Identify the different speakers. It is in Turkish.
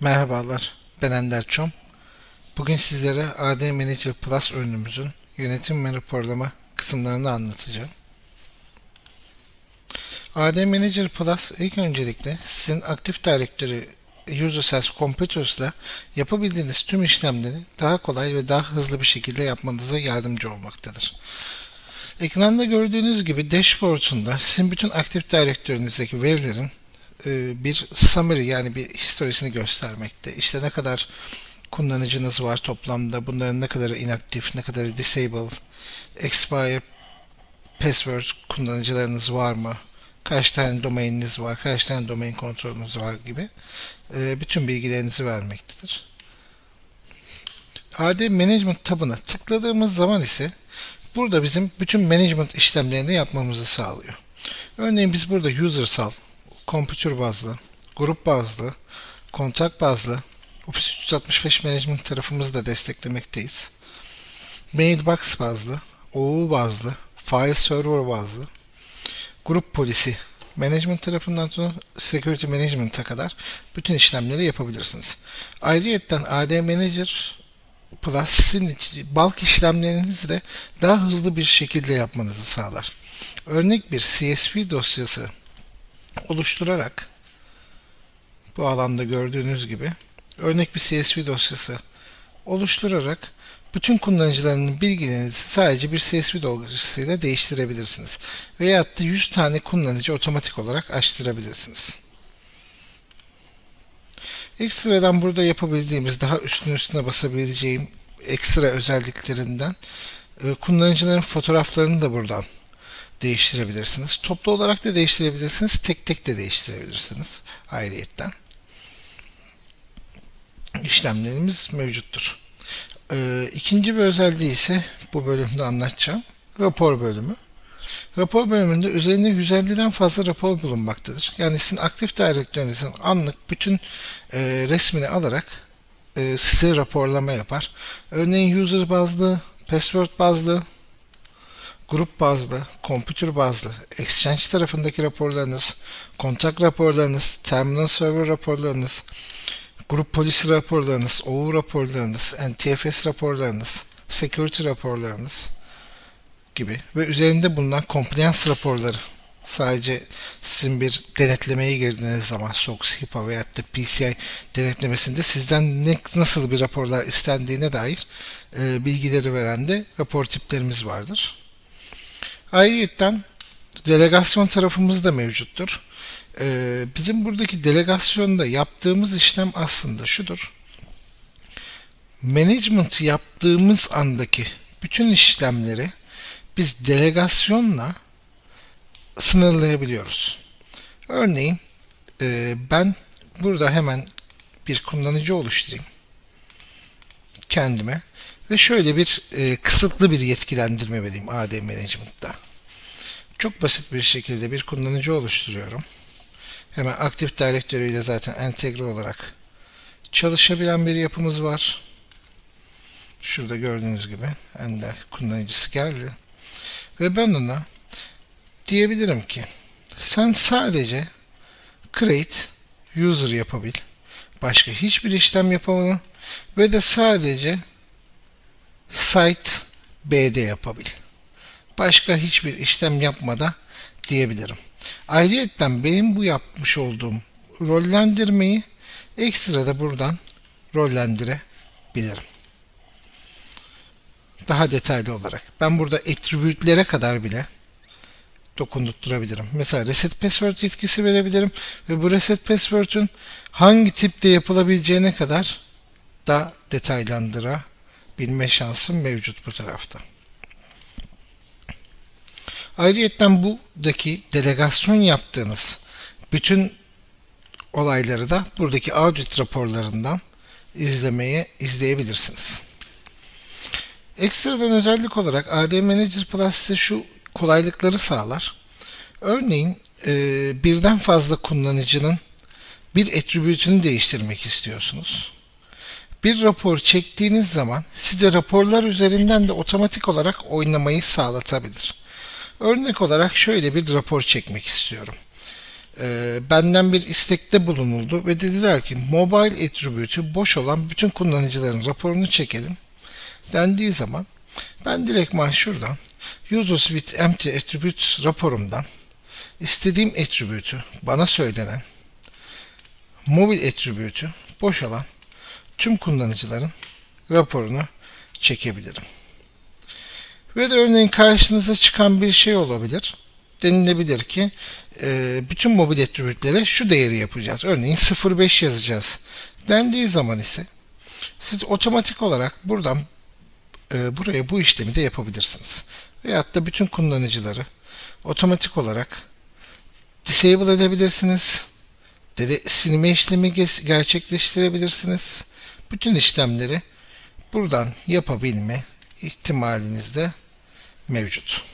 Speaker 1: Merhabalar, ben Ender Çom. Bugün sizlere AD Manager Plus ürünümüzün yönetim ve raporlama kısımlarını anlatacağım. AD Manager Plus ilk öncelikle sizin Active Directory User Cells Computers'la yapabildiğiniz tüm işlemleri daha kolay ve daha hızlı bir şekilde yapmanıza yardımcı olmaktadır. Ekranda gördüğünüz gibi dashboard'unda sizin bütün Active Directory'nizdeki verilerin bir summary yani bir historisini göstermekte. İşte ne kadar kullanıcınız var toplamda, bunların ne kadarı inaktif, ne kadarı disable, expire, password kullanıcılarınız var mı, kaç tane domaininiz var, kaç tane domain kontrolünüz var gibi e, bütün bilgilerinizi vermektedir. AD Management tabına tıkladığımız zaman ise burada bizim bütün management işlemlerini yapmamızı sağlıyor. Örneğin biz burada user sal, kompütür bazlı, grup bazlı, kontak bazlı, Office 365 Management tarafımızı da desteklemekteyiz. Mailbox bazlı, OU bazlı, File Server bazlı, grup polisi management tarafından tutun security management'a kadar bütün işlemleri yapabilirsiniz. Ayrıyeten AD Manager Plus sizin bulk işlemlerinizi de daha hızlı bir şekilde yapmanızı sağlar. Örnek bir CSV dosyası oluşturarak bu alanda gördüğünüz gibi örnek bir CSV dosyası oluşturarak bütün kullanıcılarının bilgilerinizi sadece bir CSV dosyasıyla değiştirebilirsiniz. Veyahut da 100 tane kullanıcı otomatik olarak açtırabilirsiniz. Ekstradan burada yapabildiğimiz daha üstüne üstüne basabileceğim ekstra özelliklerinden e, kullanıcıların fotoğraflarını da buradan değiştirebilirsiniz. Toplu olarak da değiştirebilirsiniz. Tek tek de değiştirebilirsiniz. Ayrıyetten. işlemlerimiz mevcuttur. Ee, ikinci bir özelliği ise bu bölümde anlatacağım. Rapor bölümü. Rapor bölümünde üzerinde 150'den fazla rapor bulunmaktadır. Yani sizin aktif direktörünüzün anlık bütün e, resmini alarak e, size raporlama yapar. Örneğin user bazlı, password bazlı, grup bazlı, kompütür bazlı, Exchange tarafındaki raporlarınız, kontak raporlarınız, terminal server raporlarınız, grup polisi raporlarınız, OU raporlarınız, NTFS raporlarınız, security raporlarınız gibi ve üzerinde bulunan compliance raporları sadece sizin bir denetlemeye girdiğiniz zaman SOX, HIPAA veya da PCI denetlemesinde sizden ne, nasıl bir raporlar istendiğine dair e, bilgileri veren de rapor tiplerimiz vardır. Ayrıca delegasyon tarafımız da mevcuttur. Ee, bizim buradaki delegasyonda yaptığımız işlem aslında şudur. Management yaptığımız andaki bütün işlemleri biz delegasyonla sınırlayabiliyoruz. Örneğin e, ben burada hemen bir kullanıcı oluşturayım kendime ve şöyle bir e, kısıtlı bir yetkilendirme vereyim AD Management'ta. Çok basit bir şekilde bir kullanıcı oluşturuyorum. Hemen Active Directory ile zaten entegre olarak çalışabilen bir yapımız var. Şurada gördüğünüz gibi Ender kullanıcısı geldi. Ve ben ona diyebilirim ki sen sadece create user yapabil. Başka hiçbir işlem yapamam ve de sadece site bd yapabil. Başka hiçbir işlem yapmada diyebilirim. Ayrıca benim bu yapmış olduğum rollendirmeyi ekstra da buradan rollendirebilirim. Daha detaylı olarak. Ben burada attribute'lere kadar bile dokundurtturabilirim. Mesela reset password yetkisi verebilirim ve bu reset password'ün hangi tipte yapılabileceğine kadar da detaylandırabilme şansım mevcut bu tarafta. Ayrıyeten buradaki delegasyon yaptığınız bütün olayları da buradaki audit raporlarından izlemeye izleyebilirsiniz. Ekstradan özellik olarak AD Manager Plus size şu kolaylıkları sağlar. Örneğin e, birden fazla kullanıcının bir attribute'ünü değiştirmek istiyorsunuz. Bir rapor çektiğiniz zaman size raporlar üzerinden de otomatik olarak oynamayı sağlatabilir. Örnek olarak şöyle bir rapor çekmek istiyorum. e, benden bir istekte bulunuldu ve dediler ki mobile attribute'ü boş olan bütün kullanıcıların raporunu çekelim dendiği zaman ben direktman şuradan users with empty attributes raporumdan istediğim attribute'ü bana söylenen mobil attribute'ü boş olan tüm kullanıcıların raporunu çekebilirim. Ve de örneğin karşınıza çıkan bir şey olabilir. Denilebilir ki e, bütün mobil attribute'lere şu değeri yapacağız. Örneğin 0.5 yazacağız. Dendiği zaman ise siz otomatik olarak buradan e, buraya bu işlemi de yapabilirsiniz. Veyahut da bütün kullanıcıları otomatik olarak disable edebilirsiniz. Dede, silme işlemi gerçekleştirebilirsiniz. Bütün işlemleri buradan yapabilme ihtimaliniz de mevcut.